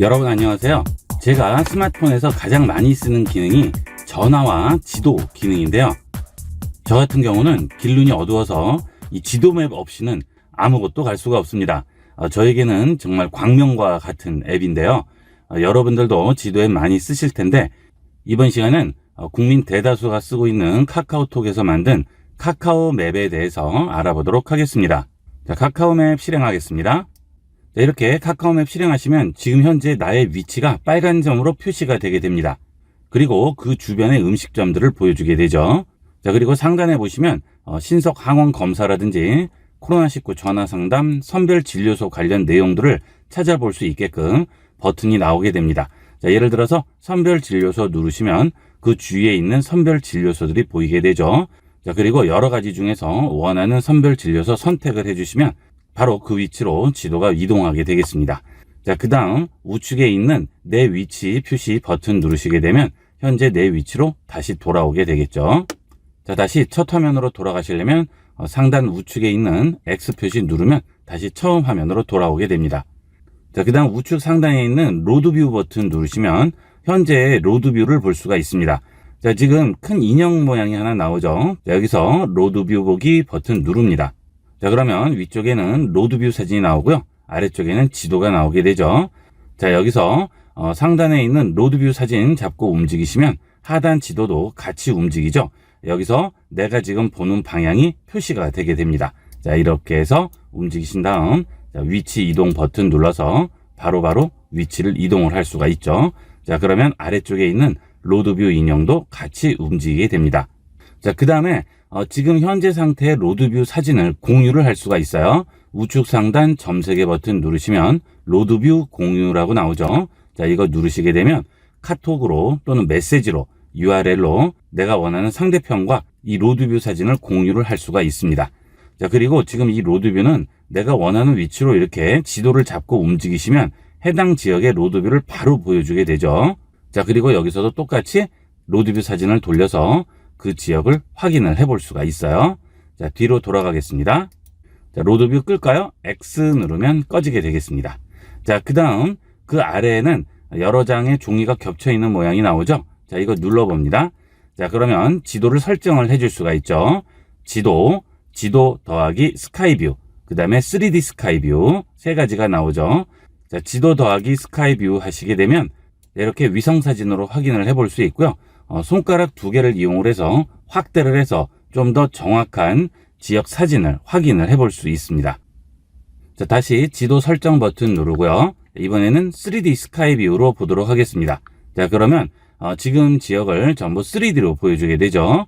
여러분 안녕하세요. 제가 스마트폰에서 가장 많이 쓰는 기능이 전화와 지도 기능인데요. 저 같은 경우는 길눈이 어두워서 이 지도맵 없이는 아무것도 갈 수가 없습니다. 어, 저에게는 정말 광명과 같은 앱인데요. 어, 여러분들도 지도앱 많이 쓰실 텐데 이번 시간은 어, 국민 대다수가 쓰고 있는 카카오톡에서 만든 카카오 맵에 대해서 알아보도록 하겠습니다. 자, 카카오 맵 실행하겠습니다. 자, 이렇게 카카오맵 실행하시면 지금 현재 나의 위치가 빨간 점으로 표시가 되게 됩니다. 그리고 그 주변의 음식점들을 보여주게 되죠. 자, 그리고 상단에 보시면 어, 신속 항원 검사라든지 코로나19 전화 상담, 선별 진료소 관련 내용들을 찾아볼 수 있게끔 버튼이 나오게 됩니다. 자, 예를 들어서 선별 진료소 누르시면 그 주위에 있는 선별 진료소들이 보이게 되죠. 자, 그리고 여러 가지 중에서 원하는 선별 진료소 선택을 해주시면 바로 그 위치로 지도가 이동하게 되겠습니다. 자, 그 다음 우측에 있는 내 위치 표시 버튼 누르시게 되면 현재 내 위치로 다시 돌아오게 되겠죠. 자, 다시 첫 화면으로 돌아가시려면 어, 상단 우측에 있는 X 표시 누르면 다시 처음 화면으로 돌아오게 됩니다. 자, 그 다음 우측 상단에 있는 로드뷰 버튼 누르시면 현재 로드뷰를 볼 수가 있습니다. 자, 지금 큰 인형 모양이 하나 나오죠. 자, 여기서 로드뷰 보기 버튼 누릅니다. 자, 그러면 위쪽에는 로드뷰 사진이 나오고요. 아래쪽에는 지도가 나오게 되죠. 자, 여기서 어, 상단에 있는 로드뷰 사진 잡고 움직이시면 하단 지도도 같이 움직이죠. 여기서 내가 지금 보는 방향이 표시가 되게 됩니다. 자, 이렇게 해서 움직이신 다음 자, 위치 이동 버튼 눌러서 바로바로 바로 위치를 이동을 할 수가 있죠. 자, 그러면 아래쪽에 있는 로드뷰 인형도 같이 움직이게 됩니다. 자, 그 다음에 어, 지금 현재 상태의 로드뷰 사진을 공유를 할 수가 있어요. 우측 상단 점세개 버튼 누르시면 로드뷰 공유라고 나오죠. 자, 이거 누르시게 되면 카톡으로 또는 메시지로 URL로 내가 원하는 상대편과 이 로드뷰 사진을 공유를 할 수가 있습니다. 자, 그리고 지금 이 로드뷰는 내가 원하는 위치로 이렇게 지도를 잡고 움직이시면 해당 지역의 로드뷰를 바로 보여주게 되죠. 자, 그리고 여기서도 똑같이 로드뷰 사진을 돌려서 그 지역을 확인을 해볼 수가 있어요. 자, 뒤로 돌아가겠습니다. 자, 로드뷰 끌까요? X 누르면 꺼지게 되겠습니다. 자, 그 다음 그 아래에는 여러 장의 종이가 겹쳐 있는 모양이 나오죠. 자, 이거 눌러봅니다. 자, 그러면 지도를 설정을 해줄 수가 있죠. 지도, 지도 더하기 스카이뷰, 그 다음에 3D 스카이뷰 세 가지가 나오죠. 자, 지도 더하기 스카이뷰 하시게 되면 이렇게 위성 사진으로 확인을 해볼 수 있고요. 어, 손가락 두 개를 이용을 해서 확대를 해서 좀 더 정확한 지역 사진을 확인을 해볼 수 있습니다. 자, 다시 지도 설정 버튼 누르고요. 이번에는 3D 스카이 뷰로 보도록 하겠습니다. 자, 그러면 어, 지금 지역을 전부 3D로 보여주게 되죠.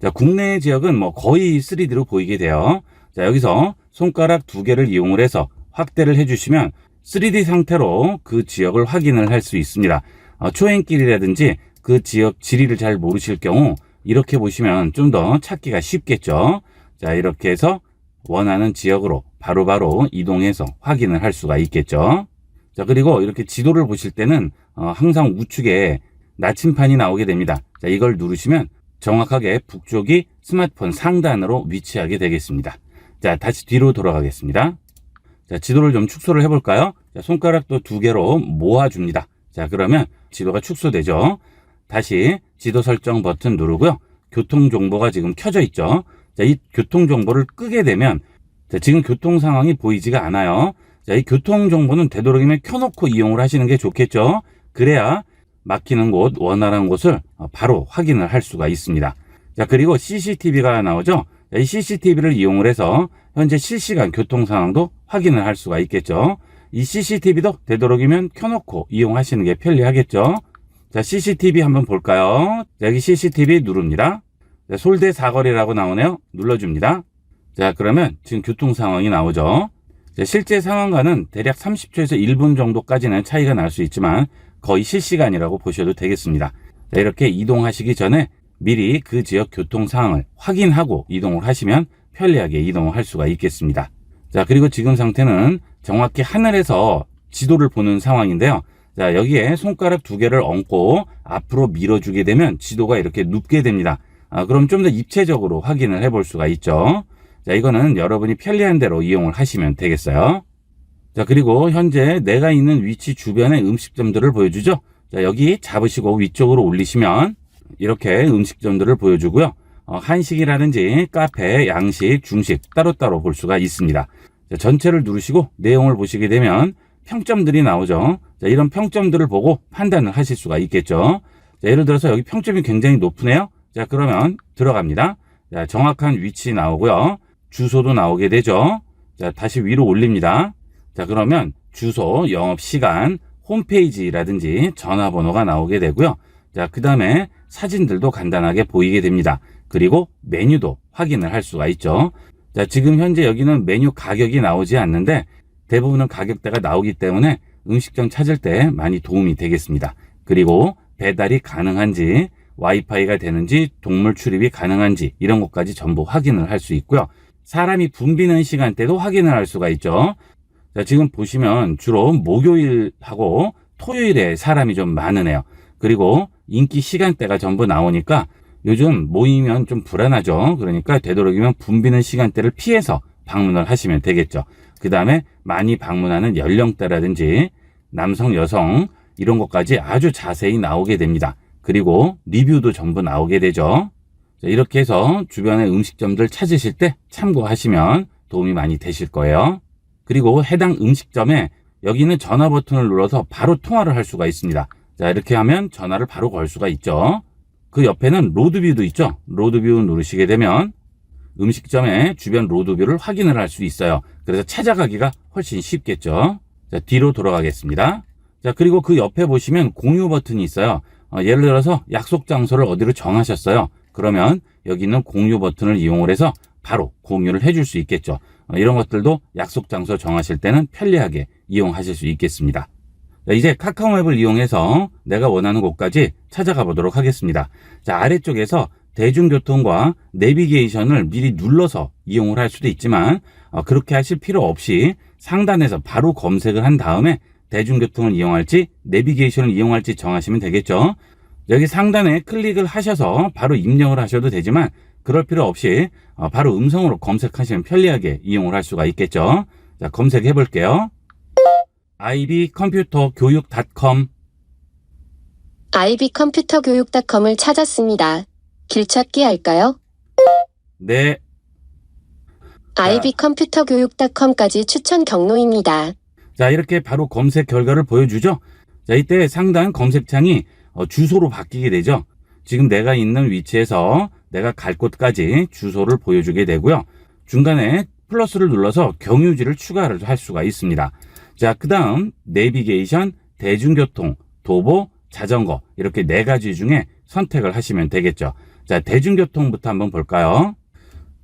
자, 국내 지역은 뭐 거의 3D로 보이게 돼요. 자, 여기서 손가락 두 개를 이용을 해서 확대를 해주시면 3D 상태로 그 지역을 확인을 할 수 있습니다. 어, 초행길이라든지 그 지역 지리를 잘 모르실 경우 이렇게 보시면 좀 더 찾기가 쉽겠죠. 자, 이렇게 해서 원하는 지역으로 바로바로 바로 이동해서 확인을 할 수가 있겠죠. 자, 그리고 이렇게 지도를 보실 때는 어, 항상 우측에 나침판이 나오게 됩니다. 자, 이걸 누르시면 정확하게 북쪽이 스마트폰 상단으로 위치하게 되겠습니다. 자, 다시 뒤로 돌아가겠습니다. 자, 지도를 좀 축소를 해볼까요? 자, 손가락도 두 개로 모아줍니다. 자, 그러면 지도가 축소되죠. 다시 지도 설정 버튼 누르고요. 교통 정보가 지금 켜져 있죠. 자, 이 교통 정보를 끄게 되면 자, 지금 교통 상황이 보이지가 않아요. 자, 이 교통 정보는 되도록이면 켜놓고 이용을 하시는 게 좋겠죠. 그래야 막히는 곳, 원활한 곳을 바로 확인을 할 수가 있습니다. 자, 그리고 CCTV가 나오죠. 자, 이 CCTV를 이용을 해서 현재 실시간 교통 상황도 확인을 할 수가 있겠죠. 이 CCTV도 되도록이면 켜놓고 이용하시는 게 편리하겠죠. 자, CCTV 한번 볼까요? 여기 CCTV 누릅니다. 자, 솔대 사거리라고 나오네요. 눌러줍니다. 자, 그러면 지금 교통 상황이 나오죠. 자, 실제 상황과는 대략 30초에서 1분 정도까지는 차이가 날 수 있지만 거의 실시간이라고 보셔도 되겠습니다. 자, 이렇게 이동하시기 전에 미리 그 지역 교통 상황을 확인하고 이동을 하시면 편리하게 이동을 할 수가 있겠습니다. 자, 그리고 지금 상태는 정확히 하늘에서 지도를 보는 상황인데요. 자, 여기에 손가락 두 개를 얹고 앞으로 밀어주게 되면 지도가 이렇게 눕게 됩니다. 아, 그럼 좀 더 입체적으로 확인을 해볼 수가 있죠. 자, 이거는 여러분이 편리한 대로 이용을 하시면 되겠어요. 자, 그리고 현재 내가 있는 위치 주변의 음식점들을 보여주죠. 자, 여기 잡으시고 위쪽으로 올리시면 이렇게 음식점들을 보여주고요. 어, 한식이라든지 카페, 양식, 중식 따로따로 볼 수가 있습니다. 자, 전체를 누르시고 내용을 보시게 되면 평점들이 나오죠. 자, 이런 평점들을 보고 판단을 하실 수가 있겠죠. 자, 예를 들어서 여기 평점이 굉장히 높으네요. 자, 그러면 들어갑니다. 자, 정확한 위치 나오고요. 주소도 나오게 되죠. 자, 다시 위로 올립니다. 자, 그러면 주소, 영업 시간, 홈페이지라든지 전화번호가 나오게 되고요. 자, 그 다음에 사진들도 간단하게 보이게 됩니다. 그리고 메뉴도 확인을 할 수가 있죠. 자, 지금 현재 여기는 메뉴 가격이 나오지 않는데 대부분은 가격대가 나오기 때문에 음식점 찾을 때 많이 도움이 되겠습니다. 그리고 배달이 가능한지, 와이파이가 되는지, 동물 출입이 가능한지 이런 것까지 전부 확인을 할 수 있고요. 사람이 붐비는 시간대도 확인을 할 수가 있죠. 자, 지금 보시면 주로 목요일하고 토요일에 사람이 좀 많으네요. 그리고 인기 시간대가 전부 나오니까 요즘 모이면 좀 불안하죠. 그러니까 되도록이면 붐비는 시간대를 피해서 방문을 하시면 되겠죠. 그 다음에 많이 방문하는 연령대라든지 남성, 여성 이런 것까지 아주 자세히 나오게 됩니다. 그리고 리뷰도 전부 나오게 되죠. 자, 이렇게 해서 주변의 음식점들 찾으실 때 참고하시면 도움이 많이 되실 거예요. 그리고 해당 음식점에 여기는 전화 버튼을 눌러서 바로 통화를 할 수가 있습니다. 자, 이렇게 하면 전화를 바로 걸 수가 있죠. 그 옆에는 로드뷰도 있죠. 로드뷰 누르시게 되면 음식점의 주변 로드뷰를 확인을 할 수 있어요. 그래서 찾아가기가 훨씬 쉽겠죠. 자, 뒤로 돌아가겠습니다. 자, 그리고 그 옆에 보시면 공유 버튼이 있어요. 어, 예를 들어서 약속 장소를 어디로 정하셨어요. 그러면 여기 있는 공유 버튼을 이용을 해서 바로 공유를 해줄 수 있겠죠. 어, 이런 것들도 약속 장소 정하실 때는 편리하게 이용하실 수 있겠습니다. 자, 이제 카카오 맵을 이용해서 내가 원하는 곳까지 찾아가 보도록 하겠습니다. 자, 아래쪽에서 대중교통과 내비게이션을 미리 눌러서 이용을 할 수도 있지만 어, 그렇게 하실 필요 없이 상단에서 바로 검색을 한 다음에 대중교통을 이용할지 내비게이션을 이용할지 정하시면 되겠죠. 여기 상단에 클릭을 하셔서 바로 입력을 하셔도 되지만 그럴 필요 없이 어, 바로 음성으로 검색하시면 편리하게 이용을 할 수가 있겠죠. 자, 검색해 볼게요. ibcomputer교육.com ibcomputer교육.com을 찾았습니다. 길찾기 할까요? 네, ibcomputer교육.com까지 추천 경로입니다. 자, 이렇게 바로 검색 결과를 보여주죠. 자, 이때 상단 검색창이 어, 주소로 바뀌게 되죠. 지금 내가 있는 위치에서 내가 갈 곳까지 주소를 보여주게 되고요. 중간에 플러스를 눌러서 경유지를 추가를 할 수가 있습니다. 자, 그 다음 내비게이션, 대중교통, 도보, 자전거 이렇게 네 가지 중에 선택을 하시면 되겠죠. 자, 대중교통부터 한번 볼까요?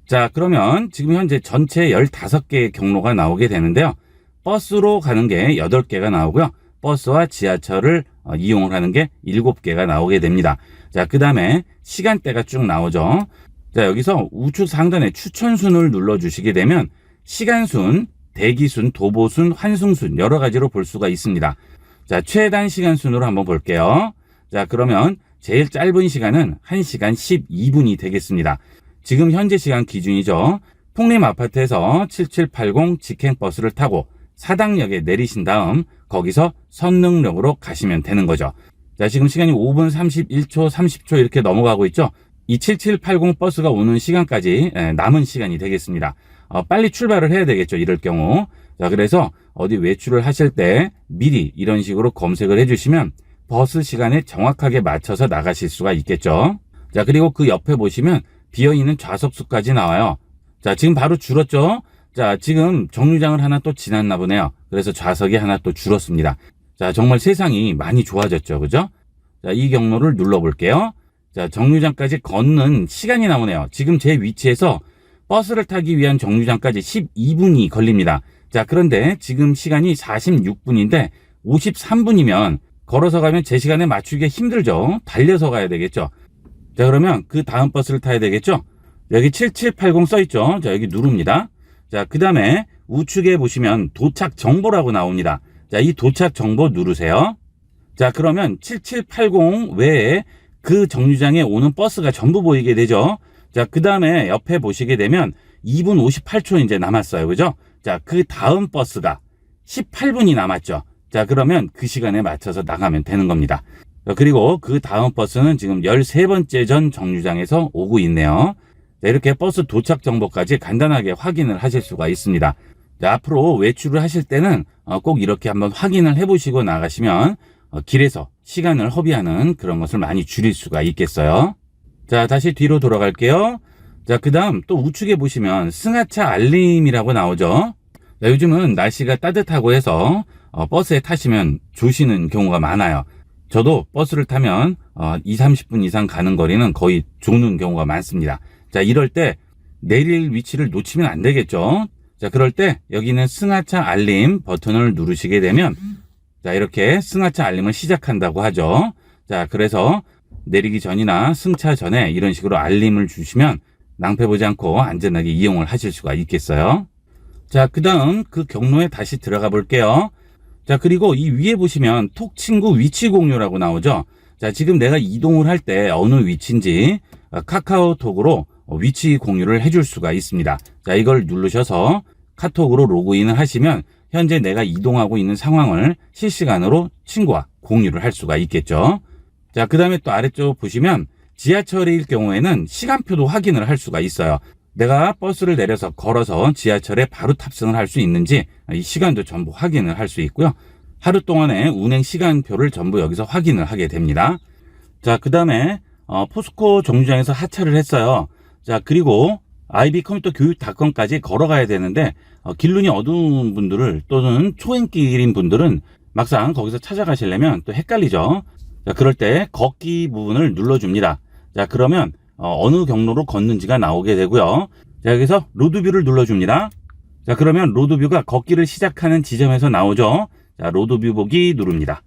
자, 그러면 지금 현재 전체 15개의 경로가 나오게 되는데요. 버스로 가는 게 8개가 나오고요. 버스와 지하철을 어, 이용을 하는 게 7개가 나오게 됩니다. 자, 그 다음에 시간대가 쭉 나오죠. 자, 여기서 우측 상단에 추천순을 눌러주시게 되면 시간순, 대기순, 도보순, 환승순 여러 가지로 볼 수가 있습니다. 자, 최단 시간순으로 한번 볼게요. 자, 그러면 제일 짧은 시간은 1시간 12분이 되겠습니다. 지금 현재 시간 기준이죠. 풍림 아파트에서 7780 직행버스를 타고 사당역에 내리신 다음 거기서 선릉역으로 가시면 되는 거죠. 자, 지금 시간이 5분 31초, 30초 이렇게 넘어가고 있죠. 이 7780 버스가 오는 시간까지 예, 남은 시간이 되겠습니다. 어, 빨리 출발을 해야 되겠죠. 이럴 경우. 자, 그래서 어디 외출을 하실 때 미리 이런 식으로 검색을 해주시면 버스 시간에 정확하게 맞춰서 나가실 수가 있겠죠. 자, 그리고 그 옆에 보시면 비어있는 좌석수까지 나와요. 자, 지금 바로 줄었죠? 자, 지금 정류장을 하나 또 지났나 보네요. 그래서 좌석이 하나 또 줄었습니다. 자, 정말 세상이 많이 좋아졌죠. 그죠? 자, 이 경로를 눌러볼게요. 자, 정류장까지 걷는 시간이 나오네요. 지금 제 위치에서 버스를 타기 위한 정류장까지 12분이 걸립니다. 자, 그런데 지금 시간이 46분인데 53분이면 걸어서 가면 제 시간에 맞추기가 힘들죠. 달려서 가야 되겠죠. 자, 그러면 그 다음 버스를 타야 되겠죠. 여기 7780 써있죠. 자, 여기 누릅니다. 자, 그 다음에 우측에 보시면 도착 정보라고 나옵니다. 자, 이 도착 정보 누르세요. 자, 그러면 7780 외에 그 정류장에 오는 버스가 전부 보이게 되죠. 자, 그 다음에 옆에 보시게 되면 2분 58초 이제 남았어요. 그죠? 자, 그 다음 버스가 18분이 남았죠. 자, 그러면 그 시간에 맞춰서 나가면 되는 겁니다. 자, 그리고 그 다음 버스는 지금 13번째 전 정류장에서 오고 있네요. 자, 이렇게 버스 도착 정보까지 간단하게 확인을 하실 수가 있습니다. 자, 앞으로 외출을 하실 때는 어, 꼭 이렇게 한번 확인을 해보시고 나가시면 어, 길에서 시간을 허비하는 그런 것을 많이 줄일 수가 있겠어요. 자, 다시 뒤로 돌아갈게요. 자, 그 다음 또 우측에 보시면 승하차 알림이라고 나오죠. 자, 요즘은 날씨가 따뜻하고 해서 어, 버스에 타시면 조시는 경우가 많아요. 저도 버스를 타면 어, 2, 30분 이상 가는 거리는 거의 조는 경우가 많습니다. 자, 이럴 때 내릴 위치를 놓치면 안 되겠죠. 자, 그럴 때 여기는 승하차 알림 버튼을 누르시게 되면 자, 이렇게 승하차 알림을 시작한다고 하죠. 자, 그래서 내리기 전이나 승차 전에 이런 식으로 알림을 주시면 낭패 보지 않고 안전하게 이용을 하실 수가 있겠어요. 자, 그 다음 그 경로에 다시 들어가 볼게요. 자, 그리고 이 위에 보시면 톡 친구 위치 공유라고 나오죠. 자, 지금 내가 이동을 할 때 어느 위치인지 어, 카카오톡으로 어, 위치 공유를 해줄 수가 있습니다. 자, 이걸 누르셔서 카톡으로 로그인을 하시면 현재 내가 이동하고 있는 상황을 실시간으로 친구와 공유를 할 수가 있겠죠. 자, 그 다음에 또 아래쪽 보시면 지하철일 경우에는 시간표도 확인을 할 수가 있어요. 내가 버스를 내려서 걸어서 지하철에 바로 탑승을 할 수 있는지 이 시간도 전부 확인을 할 수 있고요. 하루 동안의 운행 시간표를 전부 여기서 확인을 하게 됩니다. 자, 그 다음에 어, 포스코 정류장에서 하차를 했어요. 자, 그리고 아이비 컴퓨터 교육 닷컴까지 걸어가야 되는데 어, 길눈이 어두운 분들을 또는 초행길인 분들은 막상 거기서 찾아가시려면 또 헷갈리죠. 자, 그럴 때 걷기 부분을 눌러줍니다. 자, 그러면 어, 느 경로로 걷는지가 나오게 되고요. 자, 여기서 로드뷰를 눌러줍니다. 자, 그러면 로드뷰가 걷기를 시작하는 지점에서 나오죠. 자, 로드뷰 보기 누릅니다.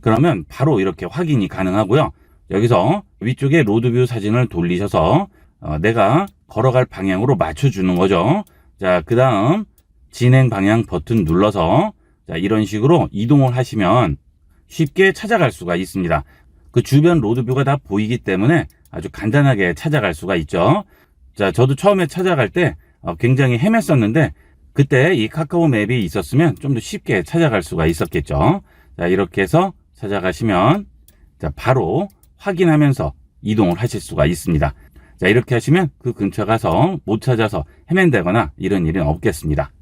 그러면 바로 이렇게 확인이 가능하고요. 여기서 위쪽에 로드뷰 사진을 돌리셔서 어, 내가 걸어갈 방향으로 맞춰주는 거죠. 자, 그 다음 진행 방향 버튼 눌러서 자, 이런 식으로 이동을 하시면 쉽게 찾아갈 수가 있습니다. 그 주변 로드뷰가 다 보이기 때문에 아주 간단하게 찾아갈 수가 있죠. 자, 저도 처음에 찾아갈 때 어, 굉장히 헤맸었는데 그때 이 카카오 맵이 있었으면 좀 더 쉽게 찾아갈 수가 있었겠죠. 자, 이렇게 해서 찾아가시면 자, 바로 확인하면서 이동을 하실 수가 있습니다. 자, 이렇게 하시면 그 근처 가서 못 찾아서 헤맨다거나 이런 일은 없겠습니다.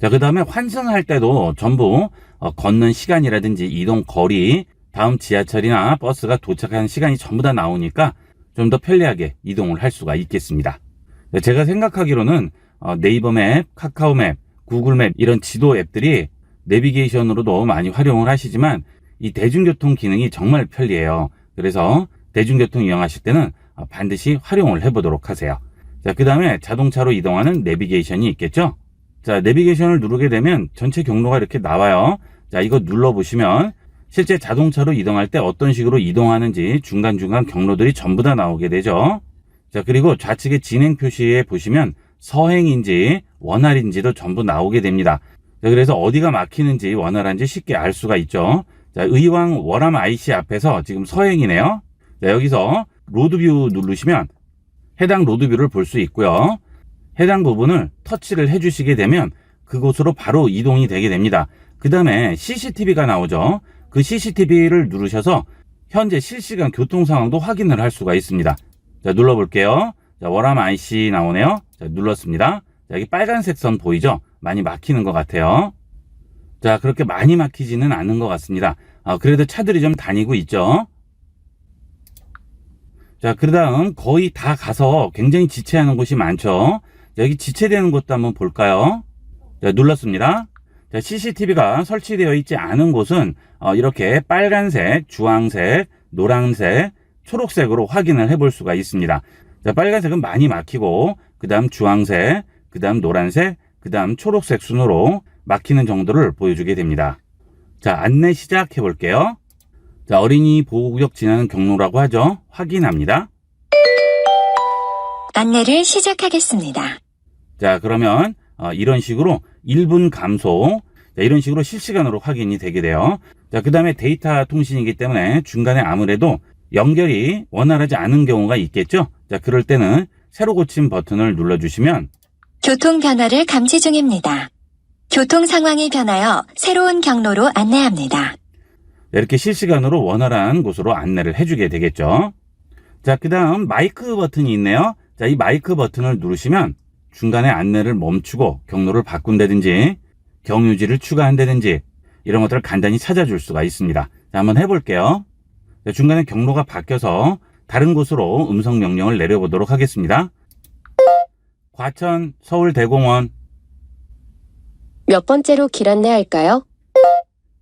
자, 그 다음에 환승할 때도 전부 어, 걷는 시간이라든지 이동 거리, 다음 지하철이나 버스가 도착하는 시간이 전부 다 나오니까 좀 더 편리하게 이동을 할 수가 있겠습니다. 네, 제가 생각하기로는 어, 네이버 맵, 카카오 맵, 구글 맵 이런 지도 앱들이 내비게이션으로도 많이 활용을 하시지만 이 대중교통 기능이 정말 편리해요. 그래서 대중교통 이용하실 때는 어, 반드시 활용을 해보도록 하세요. 자, 그 다음에 자동차로 이동하는 내비게이션이 있겠죠? 자, 내비게이션을 누르게 되면 전체 경로가 이렇게 나와요. 자, 이거 눌러보시면 실제 자동차로 이동할 때 어떤 식으로 이동하는지 중간중간 경로들이 전부 다 나오게 되죠. 자, 그리고 좌측의 진행 표시에 보시면 서행인지 원활인지도 전부 나오게 됩니다. 자, 그래서 어디가 막히는지 원활한지 쉽게 알 수가 있죠. 자, 의왕 월암 IC 앞에서 지금 서행이네요. 자, 여기서 로드뷰 누르시면 해당 로드뷰를 볼 수 있고요. 해당 부분을 터치를 해주시게 되면 그곳으로 바로 이동이 되게 됩니다. 그 다음에 CCTV가 나오죠. 그 CCTV를 누르셔서 현재 실시간 교통 상황도 확인을 할 수가 있습니다. 자, 눌러볼게요. 자, 월암 IC 나오네요. 자, 눌렀습니다. 자, 여기 빨간색 선 보이죠? 많이 막히는 것 같아요. 자, 그렇게 많이 막히지는 않는 것 같습니다. 아, 그래도 차들이 좀 다니고 있죠. 자, 그 다음 거의 다 가서 굉장히 지체하는 곳이 많죠. 여기 지체되는 곳도 한번 볼까요? 자, 눌렀습니다. 자, CCTV가 설치되어 있지 않은 곳은 어, 이렇게 빨간색, 주황색, 노란색, 초록색으로 확인을 해볼 수가 있습니다. 자, 빨간색은 많이 막히고, 그 다음 주황색, 그 다음 노란색, 그 다음 초록색 순으로 막히는 정도를 보여주게 됩니다. 자, 안내 시작해 볼게요. 자, 어린이 보호구역 지나는 경로라고 하죠. 확인합니다. 안내를 시작하겠습니다. 자, 그러면 어, 이런 식으로 1분 감소, 자, 이런 식으로 실시간으로 확인이 되게 돼요. 자, 그 다음에 데이터 통신이기 때문에 중간에 아무래도 연결이 원활하지 않은 경우가 있겠죠. 자, 그럴 때는 새로 고침 버튼을 눌러주시면 교통 변화를 감지 중입니다. 교통 상황이 변하여 새로운 경로로 안내합니다. 이렇게 실시간으로 원활한 곳으로 안내를 해주게 되겠죠. 자, 그 다음 마이크 버튼이 있네요. 자, 이 마이크 버튼을 누르시면 중간에 안내를 멈추고 경로를 바꾼다든지 경유지를 추가한다든지 이런 것들을 간단히 찾아줄 수가 있습니다. 자, 한번 해볼게요. 자, 중간에 경로가 바뀌어서 다른 곳으로 음성 명령을 내려보도록 하겠습니다. 과천 서울대공원 몇 번째로 길 안내할까요?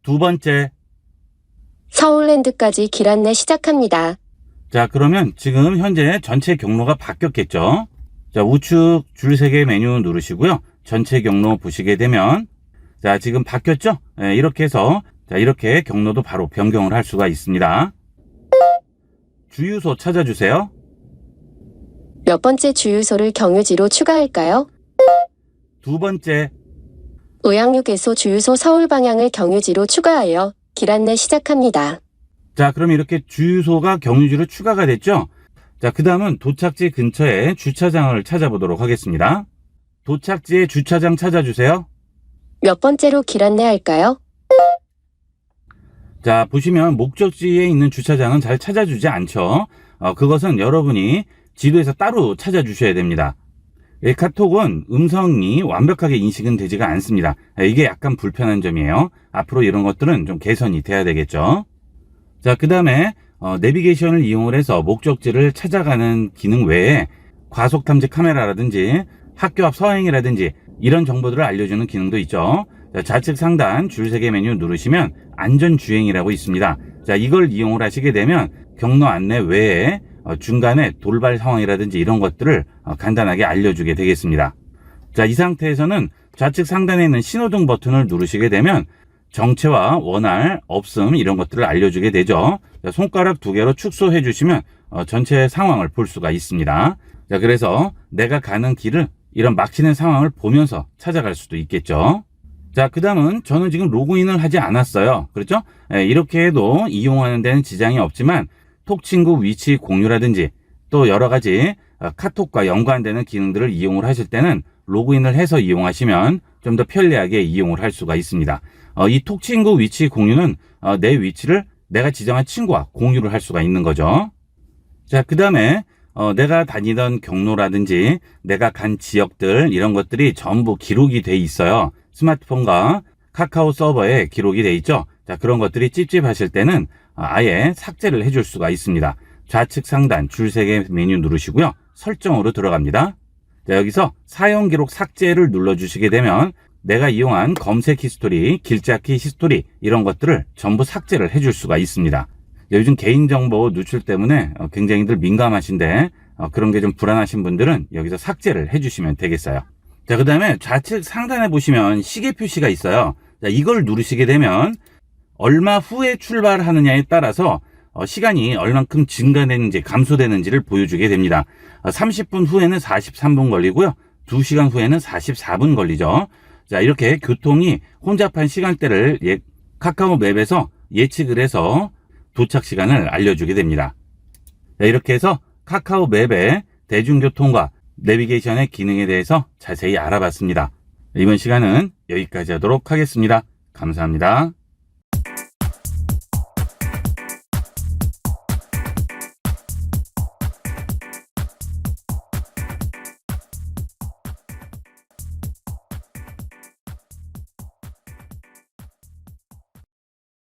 두 번째 서울랜드까지 길 안내 시작합니다. 자, 그러면 지금 현재 전체 경로가 바뀌었겠죠? 자, 우측 줄세개 메뉴 누르시고요. 전체 경로 보시게 되면, 자, 지금 바뀌었죠? 예, 이렇게 해서, 자, 이렇게 경로도 바로 변경을 할 수가 있습니다. 주유소 찾아주세요. 몇 번째 주유소를 경유지로 추가할까요? 두 번째, 의왕역에서 주유소 서울 방향을 경유지로 추가하여 길 안내 시작합니다. 자, 그럼 이렇게 주유소가 경유지로 추가가 됐죠? 자, 그 다음은 도착지 근처에 주차장을 찾아보도록 하겠습니다. 도착지에 주차장 찾아주세요. 몇 번째로 길 안내할까요? 자, 보시면 목적지에 있는 주차장은 잘 찾아주지 않죠. 어, 그것은 여러분이 지도에서 따로 찾아주셔야 됩니다. 이 카톡은 음성이 완벽하게 인식은 되지가 않습니다. 예, 이게 약간 불편한 점이에요. 앞으로 이런 것들은 좀 개선이 돼야 되겠죠. 자, 그 다음에 내비게이션을 이용을 해서 목적지를 찾아가는 기능 외에 과속 탐지 카메라라든지 학교 앞 서행이라든지 이런 정보들을 알려주는 기능도 있죠. 자, 좌측 상단 줄세개 메뉴 누르시면 안전주행이라고 있습니다. 자, 이걸 이용을 하시게 되면 경로 안내 외에 어, 중간에 돌발 상황이라든지 이런 것들을 어, 간단하게 알려주게 되겠습니다. 자, 이 상태에서는 좌측 상단에 있는 신호등 버튼을 누르시게 되면 정체와 원할, 없음 이런 것들을 알려주게 되죠. 자, 손가락 두 개로 축소해 주시면 어, 전체 상황을 볼 수가 있습니다. 자, 그래서 내가 가는 길을 이런 막히는 상황을 보면서 찾아갈 수도 있겠죠. 자, 그 다음은 저는 지금 로그인을 하지 않았어요. 그렇죠? 예, 이렇게 해도 이용하는 데는 지장이 없지만 톡친구 위치 공유라든지 또 여러 가지 어, 카톡과 연관되는 기능들을 이용을 하실 때는 로그인을 해서 이용하시면 좀 더 편리하게 이용을 할 수가 있습니다. 어, 이 톡 친구 위치 공유는 어, 내 위치를 내가 지정한 친구와 공유를 할 수가 있는 거죠. 자, 그 다음에 어, 내가 다니던 경로라든지 내가 간 지역들 이런 것들이 전부 기록이 돼 있어요. 스마트폰과 카카오 서버에 기록이 돼 있죠. 자, 그런 것들이 찝찝하실 때는 어, 아예 삭제를 해줄 수가 있습니다. 좌측 상단 줄 세 개 메뉴 누르시고요. 설정으로 들어갑니다. 자, 여기서 사용 기록 삭제를 눌러주시게 되면 내가 이용한 검색 히스토리, 길잡기 히스토리 이런 것들을 전부 삭제를 해줄 수가 있습니다. 요즘 개인정보 누출 때문에 어, 굉장히들 민감하신데 어, 그런 게 좀 불안하신 분들은 여기서 삭제를 해주시면 되겠어요. 자, 그 다음에 좌측 상단에 보시면 시계 표시가 있어요. 자, 이걸 누르시게 되면 얼마 후에 출발하느냐에 따라서 어, 시간이 얼만큼 증가되는지 감소되는지를 보여주게 됩니다. 어, 30분 후에는 43분 걸리고요. 2시간 후에는 44분 걸리죠. 자, 이렇게 교통이 혼잡한 시간대를 예, 카카오 맵에서 예측을 해서 도착 시간을 알려주게 됩니다. 자, 이렇게 해서 카카오 맵의 대중교통과 내비게이션의 기능에 대해서 자세히 알아봤습니다. 이번 시간은 여기까지 하도록 하겠습니다. 감사합니다.